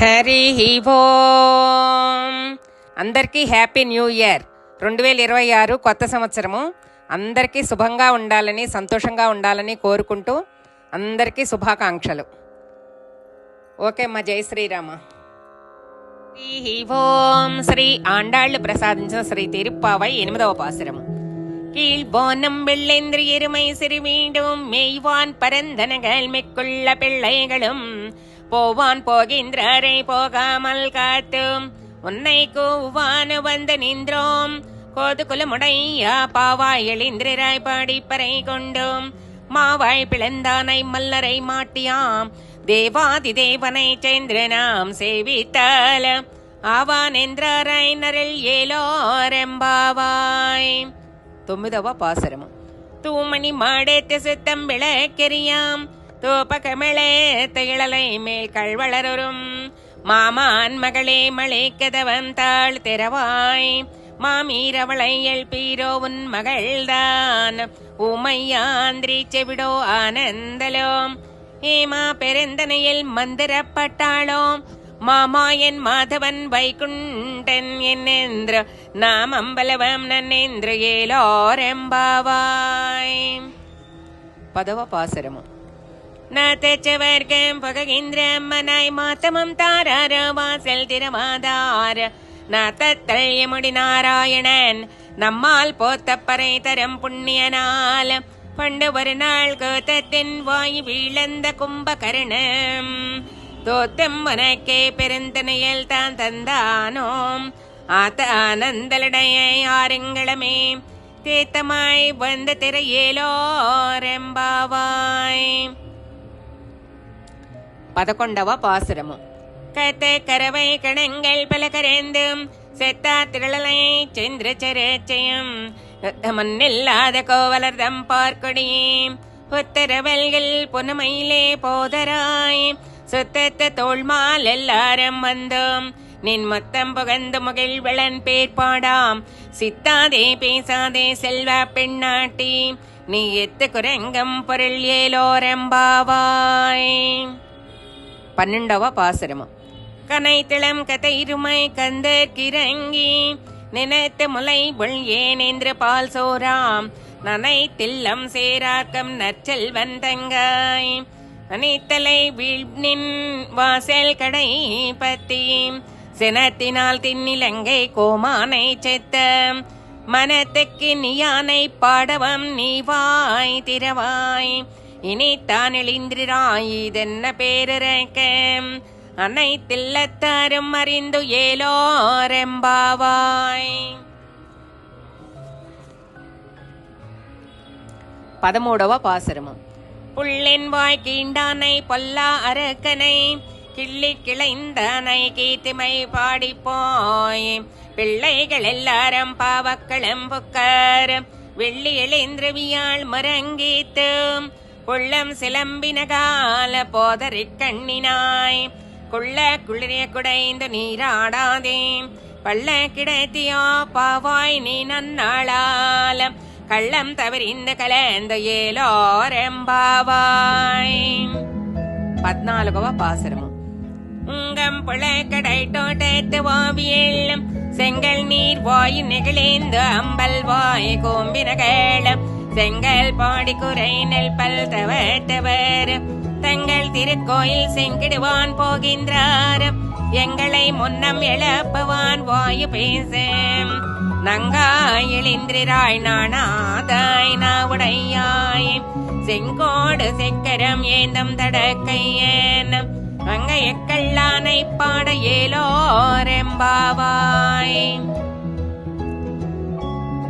హరి ఓం అందరికీ happy new year రెండు వేల ఇరవై ఆరు కొత్త సంవత్సరము అందరికీ శుభంగా ఉండాలని సంతోషంగా ఉండాలని కోరుకుంటూ అందరికీ శుభాకాంక్షలు ఓకే అమ్మా జై శ్రీరామ హరి ఓం శ్రీ ఆండాళ్ళు ప్రసాదించిన శ్రీ తిరుప్పావై ఎనిమిదవ పాసురం கீழ்போனம் வெள்ளென்று எருமை சிறுவீண்டும் மெய்வான் பரந்தனகள் மிக்குள்ள பிள்ளைகளும் போவான் போகின்றாரை போகாமல் காத்தும். உன்னை கூவானு வந்து நின்றோம். கோதுகுலமுடையா பாவாய் எழுந்திராய் பாடிப்பறை கொண்டோம். மாவாய் பிளந்தானை மல்லரை மாட்டியாம். தேவாதி தேவனை சென்று நாம் சேவித்தால். ஆவான் என்றாரை நரில் ஏலோரெம்பாவாய் தொమ్మిదవ పాసరము తూమని మాడే తెసెత్తం బిళకెరియాం தூப கமலே திகழலை மேல் கழ்வளரும் மாமான் மகளே மழை கதவன் தாழ் திறவாய். மாமீரவளை எழுப்பீரோ உன் மகள்தான். உமையாந்திரி செவிடோ ஆனந்தலோம். ஏமா பெருந்தனையில் மந்திரப்பட்டாளோம். மாமாயன் மாதவன் வைகுண்டன் என்னென்று நாம் அம்பலவம் நன்னென்று ஏலோரெம்பாவாய் பதவ பாசரமும். நாத்தச்சவர்க்கம் புககிந்திரம் மனாய் மாத்தமம் தாராரவாசல் திருமாதார் நாத்தத்தழியமுடி நாராயணன் நம்மால் போத்தப்பறை தரம் புண்ணியனால் பண்டு ஒரு நாள் கோத்தத்தின் வாய் விழந்த கும்பகரணம் தோத்தம் உனக்கே பெருந்தனையில் தான் தந்தானோம் ஆத்த ஆனந்தலடையை ஆருங்களமே தீர்த்தமாய் வந்த திரையேலோரெம்பாவாய் పదకొండవ పాసురము కత కరవై కణంగల్ పలకరేందుం செத்தா திரளலை சென்று செரச்சயம் மண்ணில்லாத கோவலர்தம் பார்க்கொடியேம் புத்தரவல்கள் புனமையிலே போதராய் சுத்தத்த தோள்மால் எல்லாரும் வந்தோம் நின் மொத்தம் புகந்து முகிழ்வளன் பேர்பாடாம் சித்தாதே பேசாதே செல்வ பெண்ணாட்டி நீ எத்து குரங்கம் பொருள் ஏலோரெம்பாவாய் పన్నెండవ పాసురము கனைத்திளம் கதைருமை கந்தற்கிறங்கி நினைத்து முலை புல் ஏனேந்திர பால் சோராம் நனை தில்லம் சேராக்கம் நற்செல்வன் தங்காய் அனைத்தலை வீழ்நின் வாசல் கடை பத்தி சினத்தினால் தின்னிலங்கை கோமானை செத்த மனத்துக்கு நீயானை பாடவம் நீ வாய் திறவாய் இனித்தான் எழுந்திராய் இதென்ன பேரக்க அனைத்தில்லத்தாரும் அறிந்து ஏலோரெம்பாவாய். பதமூடவ பாசுரமும். புள்ளின் வாய் கீண்டானை பொல்லா அரக்கனை கிள்ளி கிளைந்தானை கீர்த்திமை பாடிப்போய். பிள்ளைகள் எல்லாரும் பாவக்களம்புக்கார் வெள்ளி எழுந்திரவியால் முரங்கீத்து. உள்ளம் சிலம்பின கால போதறிக் கண்ணினாய் குள்ள குளிரிய குடைந்து நீராடாதே பள்ள கிடைத்தியோ பாவாய் நீ நன்னாளால கள்ளம் தவறிந்த கலந்த ஏலோரெம்பாவாய் పద్నాలుగవ పాసరము உங்கம் புழக்கடை தோட்டத்து வாவியல் செங்கல் நீர் வாய் நெகிழேந்து அம்பல் வாய் கோம்பினகளம் செங்கல் பாடி குறை நெல் பல் தவட்டவர். தங்கள் திருக்கோயில் செங்கிடுவான் போகின்றார். எங்களை முன்னம் எழுப்பவான் வாயு பேசேம் நங்காய் எழுந்திராய் நானாதாய் நாவுடையாய். செங்கோடு செக்கரம் ஏந்தம் தடக்கையேன். அங்க எக்கல்லானை பாட ஏலோரெம்பாவாய்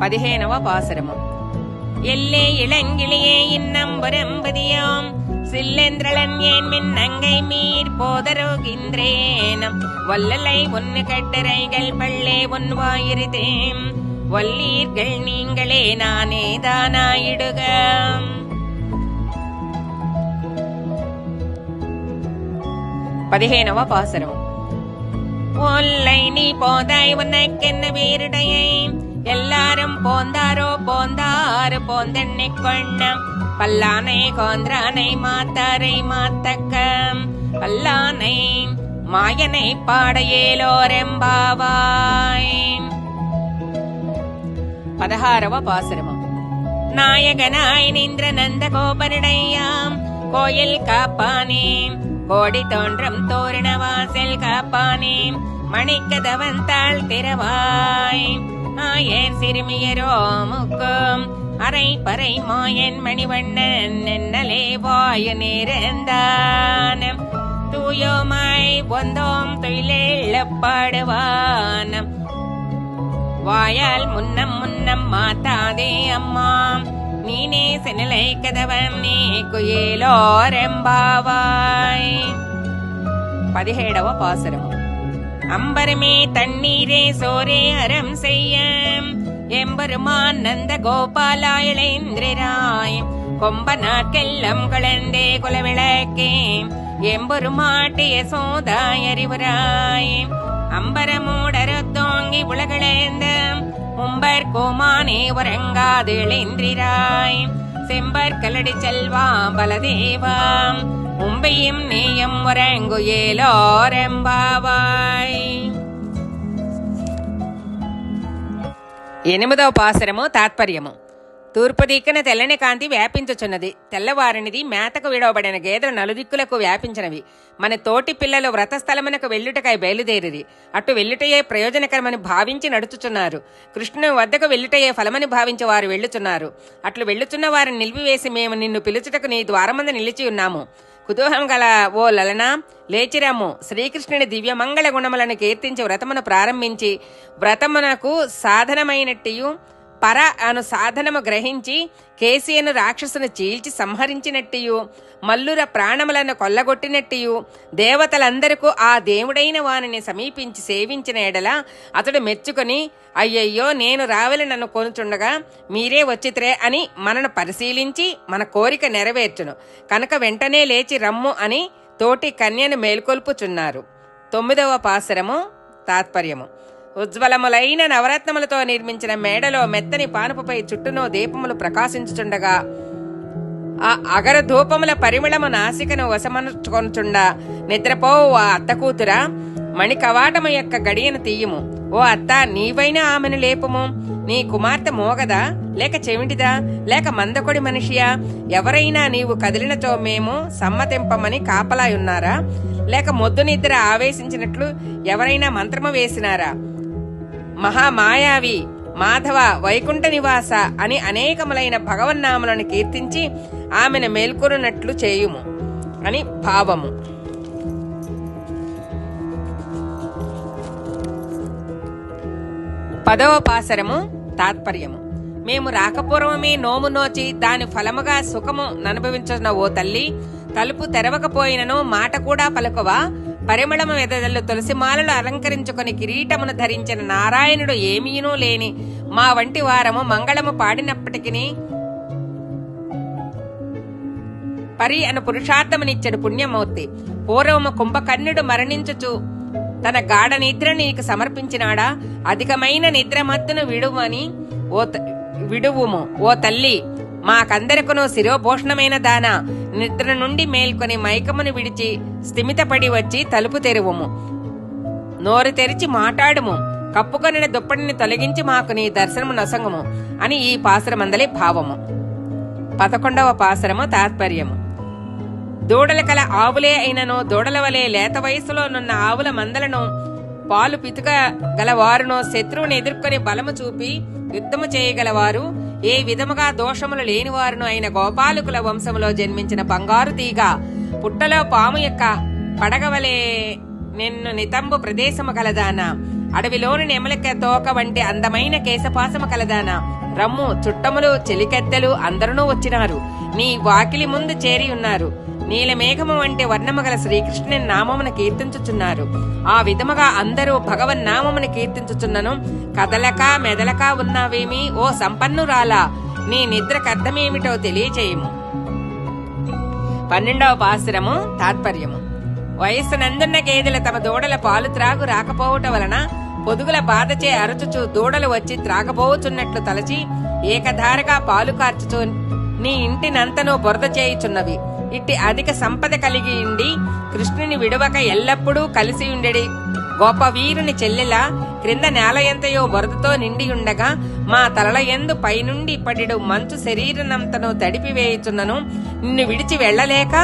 பதிஹேனவ பாசரமம். எல்லே இளங்கிளியே இன்னம் புறம்பதியோம் சில்லெந்திரளன் ஏன் மின் அங்கை மீர் போதரோகின்றேனம். வல்லலை ஒன்னு கட்டரைகள் பள்ளே ஒன்வாயிருதேம் வல்லீர்கள் நீங்களே நானே தானாயிடுக பதிகேனவா பாசரம். ஒல்லை நீ போதாய் உனக்கென்ன வீருடையை எல்லாரும் போந்தாரோ போந்தார் போந்தெண்ணை கொண்ண பல்லானை கோந்திரானை மாத்தாரை மாத்தக்க பல்லானை மாயனை பாடையேலோரெம்பாவாய் பதகாரவ பாசுரமம் நாயகனாய் நின்ற நந்த கோபருடையாம் கோயில் காப்பானே கோடி தோன்றம் தோரண வாசல் காப்பானே மணிக்கதவன் தாழ் திறவாய். ஆயர் சிறுமியரோ முக்கும். அரை பறை மாயன் மணிவண்ணன் நென்னலே வாய நேர்ந்தான் தூயோமாய் பொந்தோம் தொழிலெழ பாடுவான் வாயால் முன்னம் முன்னம் மாத்தாதே அம்மா நீனே செனலை கதவன் நீ குயிலோரெம்பாவாய். பதிகேடவ பாசுரம் அம்பரமே தண்ணீரே சோரே அறம் செய்ய எம்பெருமான் நந்த கோபாலாயிலேந்திராய் கொம்ப நாட்கெல்லாம் கலந்தே குலவிளக்கே எம்பெருமாட்டிய சோதாய் அறிவுராய் அம்பரமூடருத்தோங்கி உலகளேந்த உம்பர் கோமானே உறங்காது இளைந்திராய் செம்பர் கலடி செல்வாம் பலதேவாம் உம்பையும் நீயும் உறங்கு ఎనిమిదవ పాసరము తాత్పర్యము. తూర్పు దిక్కున తెల్లని కాంతి వ్యాపించుచున్నది. తెల్లవారినిది మేతకు విడవబడిన గేదెలు నలుదిక్కులకు వ్యాపించినవి. మన తోటి పిల్లలు వ్రతస్థలమునకు వెళ్ళుటకై బయలుదేరిది అటు వెళ్ళుటయే ప్రయోజనకరమని భావించి నడుచుచున్నారు. కృష్ణుని వద్దకు వెళ్ళుటయే ఫలమని భావించి వారు వెళ్ళుచున్నారు. అట్లు వెళ్ళుచున్న వారిని నిలిపివేసి మేము నిన్ను పిలుచుటకు నీ ద్వారమంద నిలిచి ఉన్నాము. కుతూహం గల ఓ లలన లేచిరాము. శ్రీకృష్ణుని దివ్య మంగళ గుణములను కీర్తించి వ్రతమును ప్రారంభించి వ్రతమునకు సాధనమైనట్టియు పర అను సాధనము గ్రహించి కేసియను రాక్షసును చీల్చి సంహరించినట్టియు మల్లుర ప్రాణములను కొల్లగొట్టినట్టియు దేవతలందరికూ ఆ దేవుడైన వానిని సమీపించి సేవించిన ఎడల అతడు మెచ్చుకొని అయ్యయ్యో నేను రావలి నన్ను కొనుచుండగా మీరే వచ్చిత్రే అని మనను పరిశీలించి మన కోరిక నెరవేర్చును. కనుక వెంటనే లేచి రమ్ము అని తోటి కన్యను మేల్కొల్పుచున్నారు. తొమ్మిదవ పాసరము తాత్పర్యము. ఉజ్వలములైన నవరత్నములతో నిర్మించిన మేడలో మెత్తని పానుపుపై చుట్టూనో దీపములు ప్రకాశించుచుండగా ఆ అగర ధూపముల పరిమళము నాసికను వశమనుకొనుచుండ నిద్రపోవు ఆ అత్త కూతురా మణి కవాటము యొక్క గడియను తీయము. ఓ అత్త నీవైనా ఆమెను లేపము. నీ కుమార్తె మోగదా? లేక చెవిటిదా లేక మందకొడి మనిషియా? ఎవరైనా నీవు కదిలినచో మేము సమ్మతింపమని కాపలాయున్నారా? లేక మొద్దు నిద్ర ఆవేశించినట్లు ఎవరైనా మంత్రము వేసినారా? మహామాయావి మాధవ వైకుంఠ నివాస అని అనేకములైన భగవన్నామలను కీర్తించి ఆమెను మేల్కొనున్నట్లు చేయుము అని భావము. పదవ పాసరము తాత్పర్యము. మేము రాకపూర్వమే నోము నోచి దాని ఫలముగా సుఖము ననుభవించున్న ఓ తల్లి తలుపు తెరవకపోయినను మాట కూడా పలుకవా? పరిమళము వెదజల్లు తులసిమాలలు అలంకరించుకొని కిరీటమును ధరించిన నారాయణుడు ఏమీనూ లేని మా వంటి వారము మంగళము పాడినప్పటికీ పరి అను పురుషార్థమునిచ్చడు పుణ్యమూర్తి. పూర్వము కుంభకర్ణుడు మరణించుచు తన గాఢ నిద్ర నీకు సమర్పించినాడా? అధికమైన నిద్ర మత్తును విడువని ఓ త- విడువుము. ఓ తల్లి మాకందరకును శిరోభూషణమైన దాన. నిద్ర నుండి మేల్కొని మైకమును విడిచి స్థిమితపడి వచ్చి తలుపు తెరువుము. నోరు తెరిచి మాట్లాడుము. కప్పుకొనిన దుప్పటిని తొలగించి మాకు నీ దర్శనము నసంగము అని ఈ పాసురమందలి భావము. పదకొండవ పాసురము తాత్పర్యము. దూడల కల ఆవులే అయినను దూడల వలె లేత వయసులో నున్న ఆవుల మందలను పాలు పితుక గలవారును శత్రువుని ఎదుర్కొని బలము చూపి యుద్ధము చేయగలవారు ఏ విధముగా దోషములు లేనివారును అయిన గోపాలకుల వంశములో జన్మించిన బంగారు తీగ పుట్టలో పాము యొక్క పడగవలే నిన్ను నితంబు ప్రదేశము కలదానా. అడవిలోని నెమలిక తోక వంటి అందమైన కేశపాసము కలదానా. రమ్ము చుట్టములు చెలికెత్తెలు అందరూ వచ్చినారు. నీ వాకిలి ముందు చేరి ఉన్నారు. నీలమేఘము వంటి వర్ణముగల శ్రీకృష్ణుని నామమును కీర్తించుచున్నారు. ఆ విధముగా అందరూ భగవన్ నామమును కీర్తించుచున్నను. కదలక మెదలక ఉన్నావేమి? ఓ సంపన్నురాలా నీ నిద్రకర్థమేమిటో తెలియచేయము. పన్నెండవ పాసురము తాత్పర్యము. వయస్సునందున్న గేదెలు తమ దూడల పాలు త్రాగు రాకపోవుట వలన పొదుగుల బాధచే అరచుచు దూడలు వచ్చి త్రాగబోవుచున్నట్లు తలచి ఏకధారగా పాలు కార్చుచు నీ ఇంటినంతను బురద చేయుచున్నవి. ఇట్టి అధిక సంపద కలిగి ఉండి కృష్ణుని విడవక ఎల్లప్పుడూ కలిసి ఉండెడి. గొప్ప వీరుని చెల్లెల క్రింద నేల ఎంతయో వరదతో నిండి ఉండగా మా తలల ఎందు పైనుండి పడిడు మంచు శరీరనంతను తడిపివేయుచున్నను. నిన్ను విడిచి వెళ్ళలేక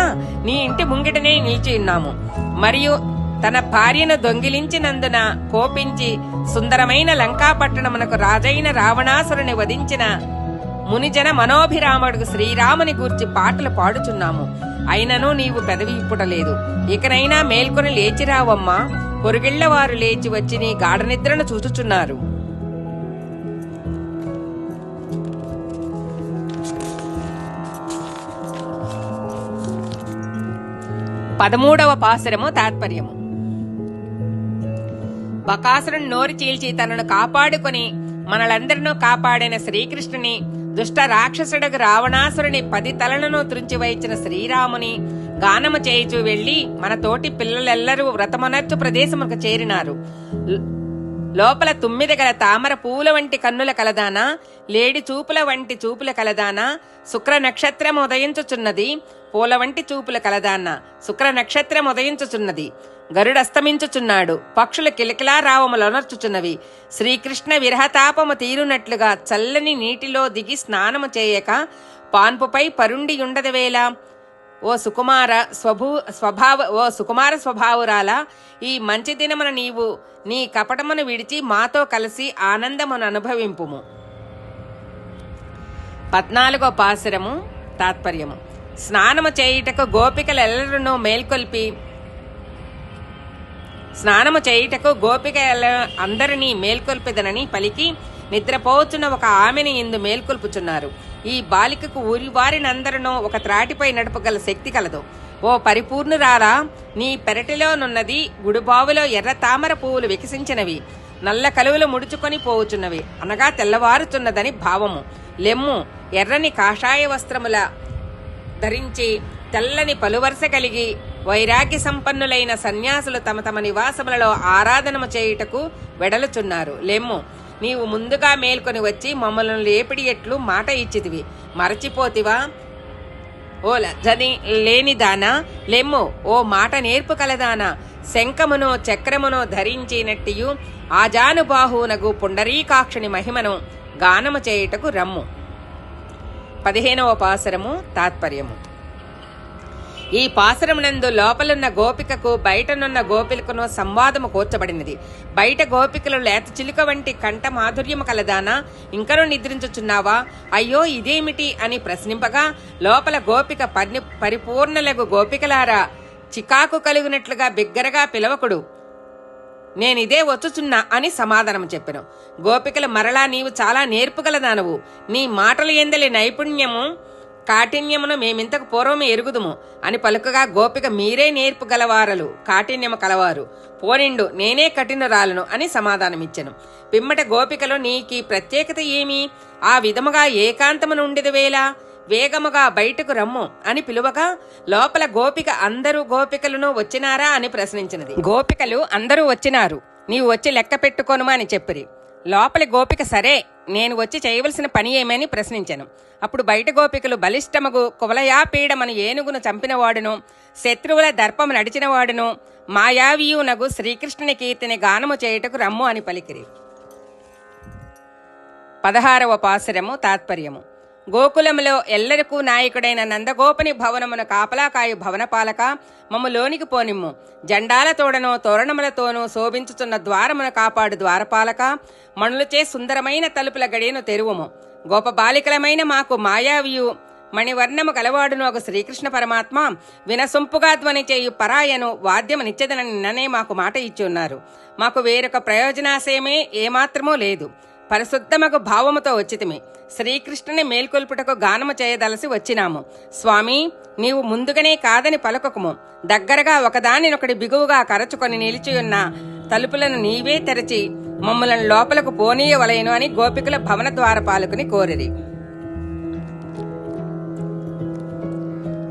నీ ఇంటి ముంగిటనే నిలిచి ఉన్నాము. మరియు తన భార్యను దొంగిలించినందున కోపించి సుందరమైన లంకాపట్టణమునకు రాజైన రావణాసురుని వధించిన మునిజన మనోభిరాముడు శ్రీరాముని గూర్చి పాటలు పాడుచున్నాము. అయినను నీవు పెదవి ఇప్పుటలేదు ఇకనైనా మేల్కొని లేచిరావమ్మా. పొరుగిళ్ళవారు లేచి వచ్చి నీ గాఢనిద్రను చూచుచున్నారు. పదమూడవ పాసురము తాత్పర్యము. బకాసురుని నోరు చీల్చి తనను కాపాడుకొని మనలందరినూ కాపాడిన శ్రీకృష్ణుని దుష్ట రాక్షసుడకు రావణాసురుని పది తలలను త్రుంచివైచిన శ్రీరాముని గానము చేయుచు వెళ్ళి మన తోటి పిల్లలెల్లరూ వ్రతమనర్చు ప్రదేశమునకు చేరినారు. లోపల తుమ్మిద గల తామర పూల వంటి కన్నుల కలదానా లేడి చూపుల వంటి చూపుల కలదానా శుక్ర నక్షత్రం ఉదయించుచున్నది. పూల వంటి చూపుల కలదాన్న శుక్ర నక్షత్రం ఉదయించుచున్నది. గరుడస్తమించుచున్నాడు. పక్షుల కిలకిలా రావములొనర్చుచున్నవి శ్రీకృష్ణ విరహతాపము తీరునట్లుగా చల్లని నీటిలో దిగి స్నానము చేయక పాన్పుపై పరుండి ఉండదవేలా ఓ సుకుమార స్వభూ స్వభావ ఓ సుకుమార స్వభావురాల ఈ మంచి దినమున నీవు నీ కపటమును విడిచి మాతో కలిసి ఆనందమును అనుభవింపుము. పద్నాలుగో పాసురము తాత్పర్యము. స్నానము చేయుటకు గోపికలెల్లరూ మేల్కొల్పి. స్నానము చేయుటకు గోపిక అందరినీ మేల్కొల్పెదనని పలికి నిద్రపోవచ్చున్న ఒక ఆమెని ఇందు మేల్కొల్పుచున్నారు. ఈ బాలికకు ఊరి వారినందరినూ ఒక త్రాటిపై నడపగల శక్తి కలదు. ఓ పరిపూర్ణురాలా నీ పెరటిలోనున్నది గుడిబావులో ఎర్ర తామర పువ్వులు వికసించినవి. నల్ల కలువలు ముడుచుకొని పోవుచున్నవి. అనగా తెల్లవారుచున్నదని భావము. లెమ్ము ఎర్రని కాషాయ వస్త్రముల ధరించి తెల్లని పలువరుస కలిగి వైరాగ్య సంపన్నులైన సన్యాసులు తమ తమ నివాసములలో ఆరాధనము చేయుటకు వెడలుచున్నారు. లెమ్ము నీవు ముందుగా మేల్కొని వచ్చి మమ్మల్ని లేపిడి ఎట్లు మాట ఇచ్చితివి. మరచిపోతివా? ఓ లజ్జని లేనిదానా? లెమ్ము ఓ మాట నేర్పు కలదానా? శంఖమునో చక్రమునో ధరించినట్టియు ఆజానుబాహువునగు పుండరీకాక్షుని మహిమను గానము చేయుటకు రమ్ము. పదిహేనవ పాసరము తాత్పర్యము. ఈ పాసరమునందు లోపలున్న గోపికకు బయటనున్న గోపికను సంవాదము కూర్చబడినది. బయట గోపికలు లేత చిలుక వంటి కంఠ మాధుర్యము కలదానా? ఇంకనూ నిద్రించుచున్నావా? అయ్యో ఇదేమిటి? అని ప్రశ్నింపగా లోపల గోపిక పర్ని పరిపూర్ణలగు గోపికలారా చికాకు కలిగినట్లుగా బిగ్గరగా పిలవకుడు నేనిదే వచ్చుచున్నా అని సమాధానం చెప్పెను. గోపికలు మరలా నీవు చాలా నేర్పుగలదానవు నీ మాటలు ఎందలి నైపుణ్యము కాఠిన్యమును మేమింతకు పూర్వం ఎరుగుదుము అని పలుకగా గోపిక మీరే నేర్పుగలవారలు కాఠిన్యము కలవారు. పోనిండు నేనే కఠినరాలను అని సమాధానమిచ్చెను. పిమ్మట గోపికలో నీకీ ప్రత్యేకత ఏమి? ఆ విధముగా ఏకాంతమును ఉండేది వేలా వేగముగా బయటకు రమ్ము అని పిలువగా లోపల గోపిక అందరూ గోపికలను వచ్చినారా అని ప్రశ్నించినది. గోపికలు అందరూ వచ్చినారు. నీవు వచ్చి లెక్క పెట్టుకోనుమా అని చెప్పిరి. లోపలి గోపిక సరే నేను వచ్చి చేయవలసిన పని ఏమని ప్రశ్నించాను. అప్పుడు బయట గోపికలు బలిష్టమగు కువలయాపీడమను ఏనుగును చంపినవాడును శత్రువుల దర్పము నడిచినవాడును మాయావీయునగు శ్రీకృష్ణుని కీర్తిని గానము చేయుటకు రమ్ము అని పలికిరి. పదహారవ పాసురము తాత్పర్యము. గోకులములో ఎల్లరికూ నాయకుడైన నందగోపని భవనమున కాపలాకాయు భవనపాలక మమ్ము లోనికి పోనిమ్ము. జెండాల తోడను తోరణములతోనూ శోభించుచున్న ద్వారమున కాపాడు ద్వారపాలక మణులచే సుందరమైన తలుపుల గడియను తెరువుము. గోప బాలికలమైన మాకు మాయావియు మణివర్ణము కలవాడును ఒక శ్రీకృష్ణ పరమాత్మ వినసొంపుగా ధ్వని చేయు పరాయను వాద్యము నిత్యదనని నిన్ననే మాకు మాట ఇచ్చి ఉన్నారు. మాకు వేరొక ప్రయోజనాశయమే ఏమాత్రమూ లేదు. పరిశుద్ధమగు భావముతో వచ్చితిమి. శ్రీకృష్ణుని మేల్కొల్పుటకు గానము చేయదలసి వచ్చినాము. స్వామి నీవు ముందుగానే కాదని పలకకుము. దగ్గరగా ఒకదానినొకటి బిగువుగా కరచుకొని నిలిచియున్న తలుపులను నీవే తెరచి మమ్మలను లోపలకు పోనీయవలయను అని గోపికుల భవన ద్వారపాలకుని కోరిరి.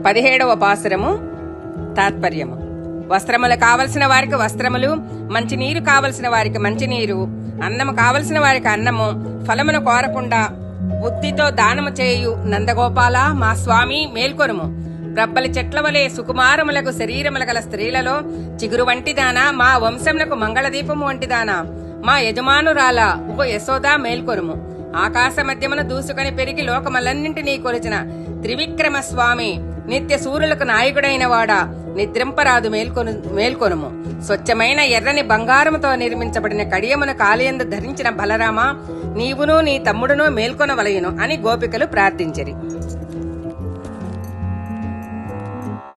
పదిహేడవ పాసురము తాత్పర్యము. వస్త్రములు కావలసిన వారికి వస్త్రములు మంచినీరు కావలసిన వారికి మంచినీరు అన్నము కావలసిన వారికి అన్నము ఫలమును కోరకుండా బుద్ధితో దానము చేయు నందగోపాల మా స్వామి మేల్కొనుము. రబ్బలి చెట్ల వలె సుకుమారములకు శరీరముల గల స్త్రీలలో చిగురు వంటిదానా మా వంశములకు మంగళదీపము వంటిదానా మా యజమానురాల ఓ యశోదా మేల్కొనుము. ఆకాశ మధ్యమున దూసుకొని పెరిగి లోకమలన్నింటినీ కొలిచిన త్రివిక్రమ స్వామి నిత్య సూర్యులకు నాయకుడైన వాడా నిద్రింపరాదు మేల్కొను మేల్కొనుము. స్వచ్ఛమైన ఎర్రని బంగారముతో నిర్మించబడిన కడియమున కాలియందు ధరించిన బలరామ నీవును నీ తమ్ముడును మేల్కొనవలయును అని గోపికలు ప్రార్థించరి.